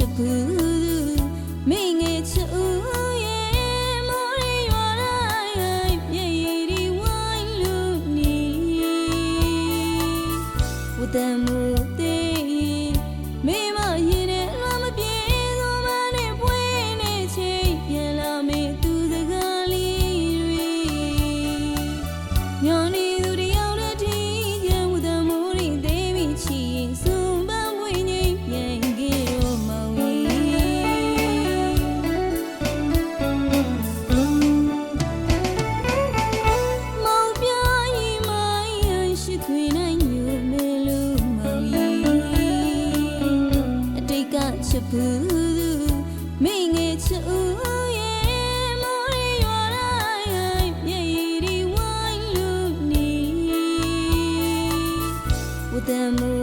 ချစ်ဘူးမိငယ်ချူရဲ့မော်ရီရွာလိုက်ပြေရီဝိုင်းလူနီဝတ်တယ် ဘူးမိငယ်ချူရဲ့မိုးရရွာလိုက်မြေရီဝိုင်းလူနီဝတမူ